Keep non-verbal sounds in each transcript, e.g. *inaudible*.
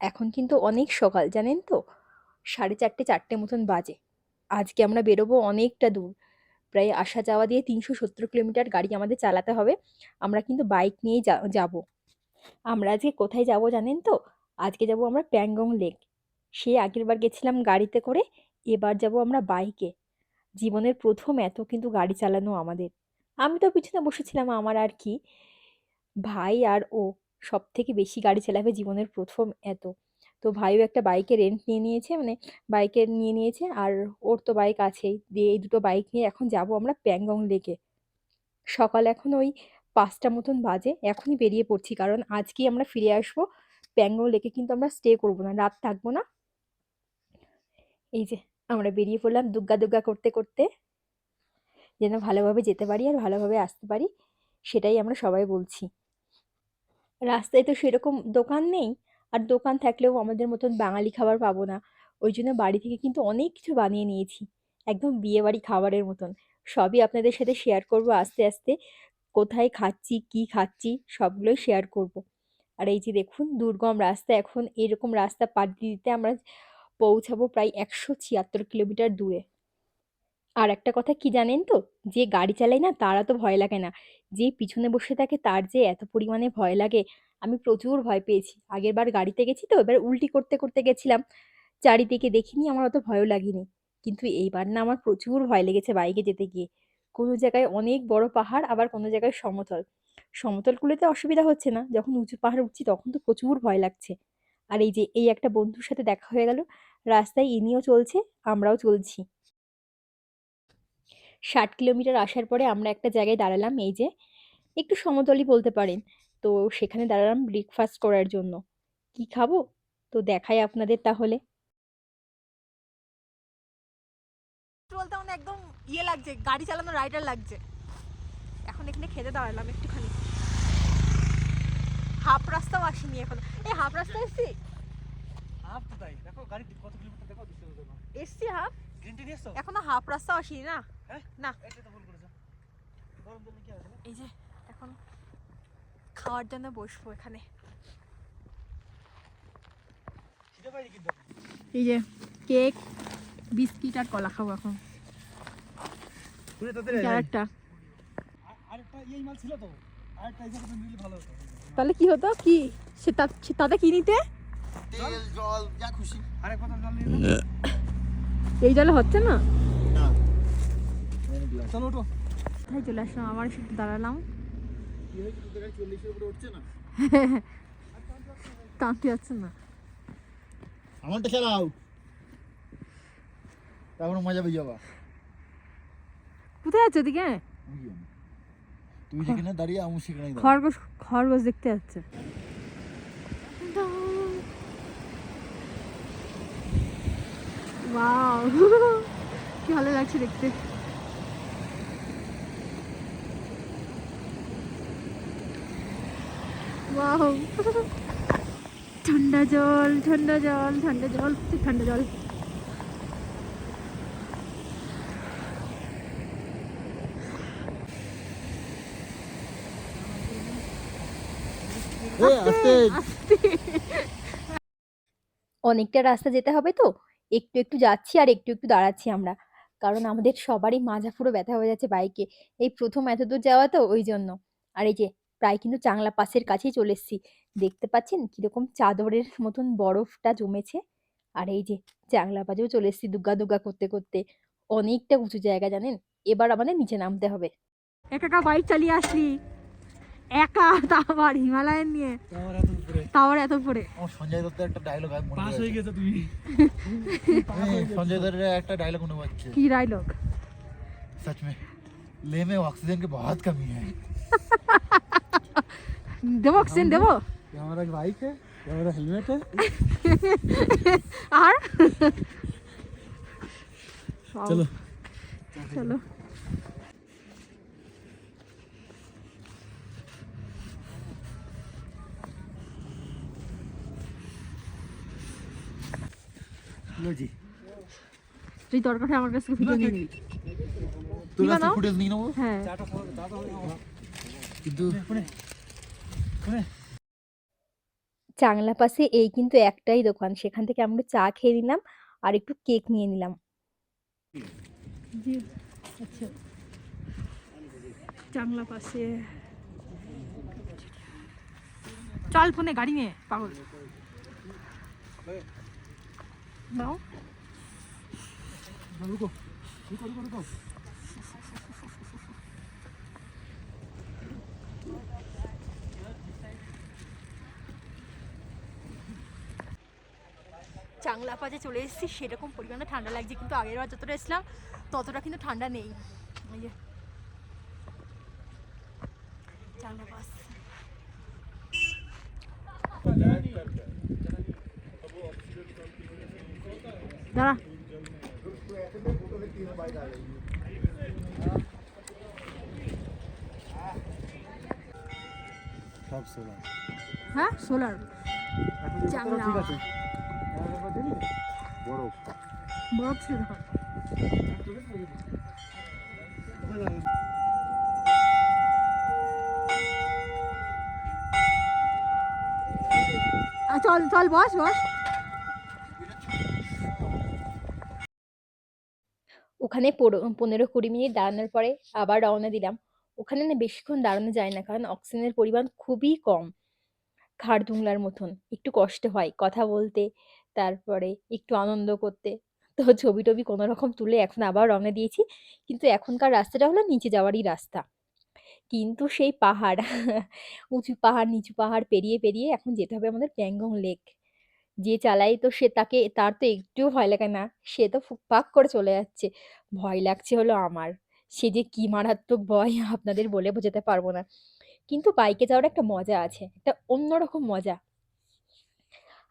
এখন কিন্তু অনেক সকাল, জানেন তো? সাড়ে চারটে চারটে মতন বাজে। আজকে আমরা বেরোবো অনেকটা দূর। প্রায় আসা যাওয়া দিয়ে তিনশো সত্তর কিলোমিটার গাড়ি আমাদের চালাতে হবে। আমরা কিন্তু বাইক নিয়েই যাব। আমরা আজকে কোথায় যাব জানেন তো? আজকে যাব আমরা প্যাংগং লেক। সে আগের বার গেছিলাম গাড়িতে করে, এবার যাব আমরা বাইকে। জীবনের প্রথম এত কিন্তু গাড়ি চালানো আমাদের। আমি তো পিছনে বসেছিলাম, আমার আর কি। ভাই আর ও সব থেকে বেশি গাড়ি চালাবে জীবনের প্রথম এত। তো ভাইও একটা বাইকে রেন্ট নিয়ে নিয়েছে মানে বাইকে নিয়ে নিয়েছে, আর ওর তো বাইক আছেই। দিয়ে এই দুটো বাইক নিয়ে এখন যাব আমরা প্যাংগং লেকে সকাল এখন ওই পাঁচটা মতন বাজে, এখনই বেরিয়ে পড়ছি, কারণ আজকেই আমরা ফিরে আসব প্যাংগং লেকে কিন্তু আমরা স্টে করব না, রাত থাকব না। এই যে আমরা বেরিয়ে পড়লাম দুগ্গা দুগ্গা করতে করতে। যেন ভালোভাবে যেতে পারি আর ভালোভাবে আসতে পারি, সেটাই আমরা সবাই বলছি। রাস্তায় তো সেরকম দোকান নেই। আর দোকান থাকলেও আমাদের মতন বাঙালি খাবার পাবো না। ওই জন্য বাড়ি থেকে কিন্তু অনেক কিছু বানিয়ে নিয়েছি। একদম বিয়েবাড়ি খাবারের মতন। সবই আপনাদের সাথে শেয়ার করব আস্তে আস্তে। কোথায় খাচ্ছি, কি খাচ্ছি, সবগুলোই শেয়ার করব। আর এই যে দেখুন, দুর্গম রাস্তা। এখন এরকম রাস্তা পাড়ি দিতে আমরা পৌঁছাবো প্রায় একশো ছিয়াত্তর কিলোমিটার দূরে। আর একটা কথা কি জানেন তো? যে গাড়ি চালায় না তারা তো ভয় লাগে না। যে পিছনে বসে থাকে তার যে এত পরিমাণে ভয় লাগে, আমি প্রচুর ভয় পেয়েছি। আগের বার গাড়িতে গেছি তো, এবার উল্টি করতে করতে গেছিলাম। চারিদিকে দেখিনি, আমার অত ভয়ও লাগেনি। কিন্তু এইবার না আমার প্রচুর ভয় লেগেছে বাইকে যেতে গিয়ে। কোনো জায়গায় অনেক বড় পাহাড়, আবার কোনো জায়গায় সমতল। সমতলগুলোতে অসুবিধা হচ্ছে না। যখন উঁচু পাহাড় উঠছি তখন তো প্রচুর ভয় লাগছে। আর এই যে, এই একটা বন্ধুর সাথে দেখা হয়ে গেল। রাস্তায় ইনিও চলছে, আমরাও চলছি। ষাট কিলোমিটার আসার পরে আমরা একটা জায়গায় দাঁড়ালাম এই যে একটু সমতলই বলতে পারেন। তো সেখানে দাঁড়ালাম ব্রেকফাস্ট করার জন্য। কি খাব? তো দেখাই আপনাদের তাহলে। বলতে মানে একদম ইয়ে লাগছে গাড়ি চালানো রাইডার লাগছে। এখন এখানে খেতে দাঁড়ালাম একটুখানি। হাফ রাস্তাও আসিনি এখন। এই হাফ রাস্তা এসছি? হাফ তো তাই। দেখো গাড়ি দেখো দিচ্ছে এসছি হাফ। এখনও হাফ রাস্তাও আসিনি না? এই যে এখন খাওয়ার জন্য বসবো এখানে। এই যে কেক বিস্কিট আর কলা খাব এখন। তাহলে কি হতো? কি? সে তাতে কি নিতে? এই জলে হচ্ছে না? চলো ওঠো কোথায় চলে আসলাম আমার একটু দাঁড়ালাম। *laughs* টানতে যাচ্ছে না। আমারটা চালাও তারপর মজা পেয়ে যাবা। কোথায় যাচ্ছে ওদিকে? কি যেখানে দাঁড়িয়ে আমি সেখানে খরগোশ খরগোশ দেখতে যাচ্ছে। *laughs* কি ভালো লাগছে দেখতে। ওয়াও ঠান্ডা জল ঠান্ডা জল ঠান্ডা জল ঠান্ডা জল. অনেকটা রাস্তা যেতে হবে তো? একটু একটু যাচ্ছি আর একটু একটু দাঁড়াচ্ছি আমরা। কারণ আমাদের সবারই মাজা পুরো ব্যথা হয়ে যাচ্ছে বাইকে। এই প্রথম এত দূর যাওয়া তো ওই জন্য। আর এই যে প্রায় কিন্তু চাংলা পাসের কাছেই চলে এসেছি দেখতে পাচ্ছেন কিরকম চাদরের মতন বরফটা জমেছে আর এই যে চাংলা পাশেও চলে এসেছি দুগ্গা দুগ্গা করতে করতে অনেকটা উঁচু জায়গা জানেন এবার আমাদের নিচে নামতে হবে একা একা বাইক চালিয়ে আসলি একা তা আবার হিমালয়ান নিয়ে তোমার এত উপরে তাওয়ার এত পরে আমার সঞ্জয় দত্তের একটা ডায়লগ আমি মনে পাস পড়ে হয়ে গেছে তুমি হ্যাঁ, সঞ্জয় দত্তের একটা ডায়লগ মনে পড়ছে কি ডায়লগ सच में ले में ऑक्सीजन की बहुत कमी है দেবো অক্সিজেন দেবো? বাইক হেলমেট আর? চলো। চলো। তুই দরকার হয় আমার কাছে ভিডিও নিয়ে নিবি। ফুটেজ নিয়ে হ্যাঁ। কিন্তু চাংলা পাশে এই কিন্তু একটাই দোকান সেখান থেকে আমরা চা খেয়ে নিলাম আর একটু কেক নিয়ে নিলাম। জি আচ্ছা। পাশে। চল ফোনে গাড়ি নিয়ে পাগল। নাও। রুকো রুকো রুকো রুকো চাংলা পাশে চলে এসেছি সেরকম পরিমাণে ঠান্ডা লাগছে কিন্তু আগের বার যতটা এসলাম ততটা কিন্তু ঠান্ডা নেই। এই যে চাংলা পাস দাঁড়া। সব সোলার। হ্যাঁ সোলার। চাংলা। চল চল, বস বস। ওখানে পনেরো কুড়ি মিনিট দাঁড়ানোর পরে আবার রওনা দিলাম। ওখানে না বেশিক্ষণ দাঁড়ানো যায় না, কারণ অক্সিজেনের পরিমাণ খুবই কম। ঘাড় দুংলার মতন, একটু কষ্ট হয় কথা বলতে। তারপরে একটু আনন্দ করতে। তো ছবি টবি কোনো রকম তুলে এখন আবার রওনা দিয়েছি। কিন্তু এখনকার রাস্তাটা হলো নিচে যাওয়ারই রাস্তা। কিন্তু সেই পাহাড়, উঁচু পাহাড়, নিচু পাহাড় পেরিয়ে পেরিয়ে এখন যেতে হবে আমাদের প্যাংগং লেক। যে চালাই তো সে তাকে, তার তো একটুও ভয় লাগে না। সে তো ফুকফাক করে চলে যাচ্ছে। ভয় লাগছে হলো আমার। সে যে কি মারাত্মক ভয় আপনাদের বলে বোঝাতে পারব না। কিন্তু বাইকে যাওয়ার একটা মজা আছে। একটা অন্যরকম মজা।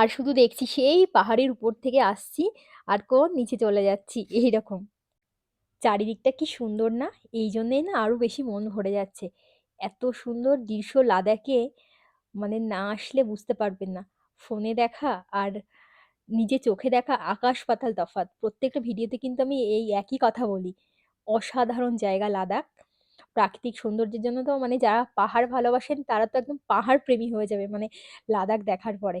আর শুধু দেখছি সেই পাহাড়ের উপর থেকে আসছি আর কোন নিচে চলে যাচ্ছি এই রকম চারিদিকটা কি সুন্দর না? এই জন্যেই না আরও বেশি মন ভরে যাচ্ছে। এত সুন্দর দৃশ্য লাদাখে মানে না আসলে বুঝতে পারবেন না। ফোনে দেখা আর নিজে চোখে দেখা আকাশ পাতাল তফাৎ। প্রত্যেকটা ভিডিওতে কিন্তু আমি এই একই কথা বলি। অসাধারণ জায়গা লাদাখ। প্রাকৃতিক সৌন্দর্যের জন্য তো মানে যারা পাহাড় ভালোবাসেন তারা তো একদম পাহাড় প্রেমী হয়ে যাবে মানে লাদাখ দেখার পরে।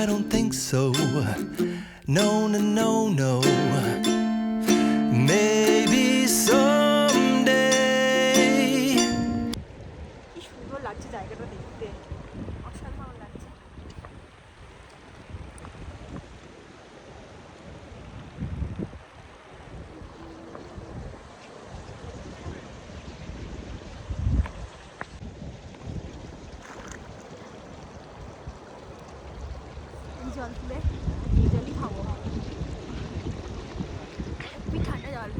I don't think so. No, no, no, no. জল তুলে এই জলই খাব খুবই ঠান্ডা জল।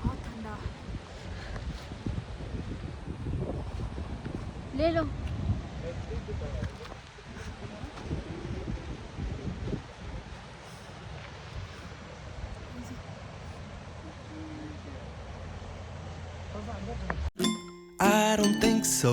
বহুত ঠান্ডা। ले लो I don't think so.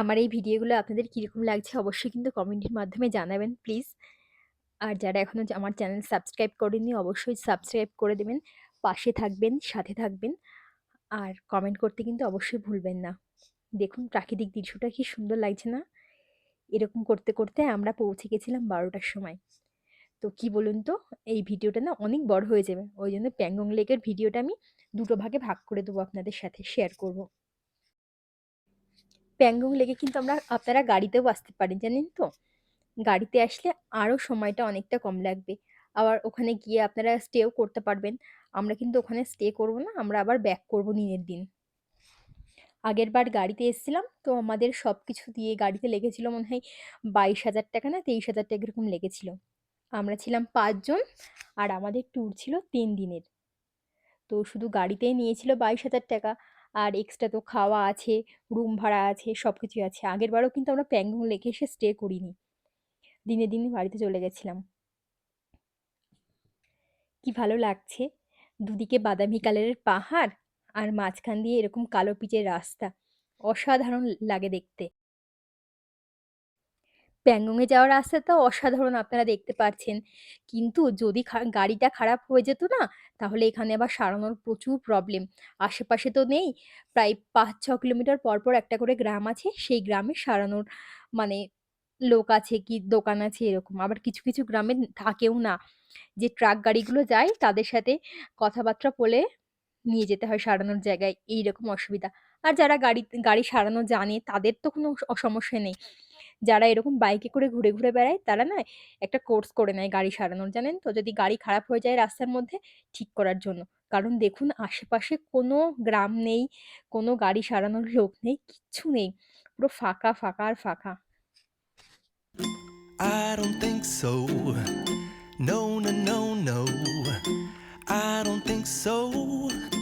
আমার এই ভিডিওগুলো আপনাদের কীরকম লাগছে অবশ্যই কিন্তু কমেন্টের মাধ্যমে জানাবেন প্লিজ আর যারা এখনও আমার চ্যানেল সাবস্ক্রাইব করেননি, অবশ্যই সাবস্ক্রাইব করে দেবেন, পাশে থাকবেন, সাথে থাকবেন। আর কমেন্ট করতে কিন্তু অবশ্যই ভুলবেন না। দেখুন প্রাকৃতিক দৃশ্যটা কি সুন্দর লাগছে না? এরকম করতে করতে আমরা পৌঁছে গেছিলাম বারোটার সময়। তো কি বলুন তো, এই ভিডিওটা না অনেক বড় হয়ে যাবে। ওই জন্য প্যাংগং লেকের ভিডিওটা আমি দুটো ভাগে ভাগ করে দেবো আপনাদের সাথে শেয়ার করব। প্যাংগং লেকে কিন্তু আমরা আপনারা গাড়িতেও আসতে পারেন, জানেন তো? গাড়িতে আসলে আরও সময়টা অনেকটা কম লাগবে। আবার ওখানে গিয়ে আপনারা স্টেও করতে পারবেন। আমরা কিন্তু ওখানে স্টে করব না, আমরা আবার ব্যাক করব দিনের দিন। আগের বার গাড়িতে এসেছিলাম, তো আমাদের সব কিছু দিয়ে গাড়িতে লেগেছিল মনে হয় বাইশ হাজার টাকা না তেইশ হাজার টাকা এরকম লেগেছিল। আমরা ছিলাম পাঁচজন আর আমাদের ট্যুর ছিল তিন দিনের। তো শুধু গাড়িতেই নিয়েছিল বাইশ হাজার টাকা। আর এক্সট্রা তো খাওয়া আছে রুম ভাড়া আছে সব কিছুই আছে। আগের বারও কিন্তু আমরা প্যাংগং লেকে এসে স্টে করিনি। দিনে দিনে বাড়িতে চলে গেছিলাম। কি ভালো লাগছে। দুদিকে বাদামি কালারের পাহাড় আর মাঝখান দিয়ে এরকম কালো পিচের রাস্তা। অসাধারণ লাগে দেখতে। প্যাংগংয়ে যাওয়ার রাস্তাটা অসাধারণ আপনারা দেখতে পাচ্ছেন কিন্তু যদি গাড়িটা খারাপ হয়ে যেত না, তাহলে এখানে আবার সারানোর প্রচুর প্রবলেম আশেপাশে তো নেই। প্রায় পাঁচ ছ কিলোমিটার পর পর একটা করে গ্রাম আছে, সেই গ্রামে সারানোর মানে লোক আছে কি, দোকান আছে এরকম। আবার কিছু কিছু গ্রামে থাকেও না। যে ট্রাক গাড়িগুলো যায়, তাদের সাথে কথাবার্তা বলে নিয়ে যেতে হয় সারানোর জায়গায়। এইরকম অসুবিধা। আর যারা গাড়ি গাড়ি সারানো জানে, তাদের তো কোনো সমস্যা নেই। যারা এরকম বাইকে করে ঘুরে ঘুরে বেড়ায় তারা না একটা কোর্স করে নেয় গাড়ি সারানোর জানেন তো যদি গাড়ি খারাপ হয়ে যায় রাস্তার মধ্যে ঠিক করার জন্য কারণ দেখুন আশেপাশে কোনো গ্রাম নেই কোনো গাড়ি সারানোর লোক নেই কিচ্ছু নেই পুরো ফাঁকা ফাঁকা আর ফাঁকা. No, no, no, no. I don't think so.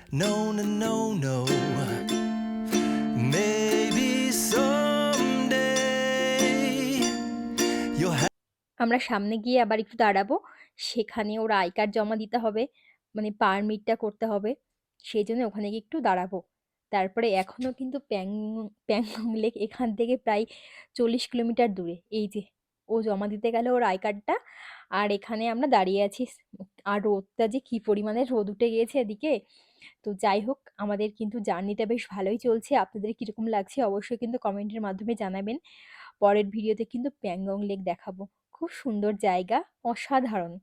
No, no, no, no. Maybe someday you'll have. আমরা সামনে গিয়ে আবার একটু দাঁড়াবো সেখানে ওর আই কার্ড জমা দিতে হবে মানে পারমিটটা করতে হবে সেই জন্য ওখানে গিয়ে একটু দাঁড়াবো তারপরে এখনও কিন্তু প্যাং প্যাংগং লেক এখান থেকে প্রায় চল্লিশ কিলোমিটার দূরে এই যে ও জমা দিতে গেল ওর আই কার্ডটা আর এখানে আমরা দাঁড়িয়ে আছি। আর রোদটা যে কী পরিমাণে রোদ উঠে গিয়েছে এদিকে। তো যাই হোক, আমাদের কিন্তু জার্নিটা বেশ ভালোই চলছে। আপনাদের কীরকম লাগছে অবশ্যই কিন্তু কমেন্টের মাধ্যমে জানাবেন। পরের ভিডিওতে কিন্তু প্যাংগং লেক দেখাবো। খুব সুন্দর জায়গা, অসাধারণ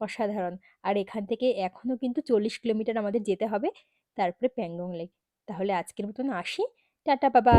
অসাধারণ। আর এখান থেকে এখনও কিন্তু চল্লিশ কিলোমিটার আমাদের যেতে হবে, তারপরে প্যাংগং লেক। তাহলে আজকের মতন আসি। টাটা, বাবা।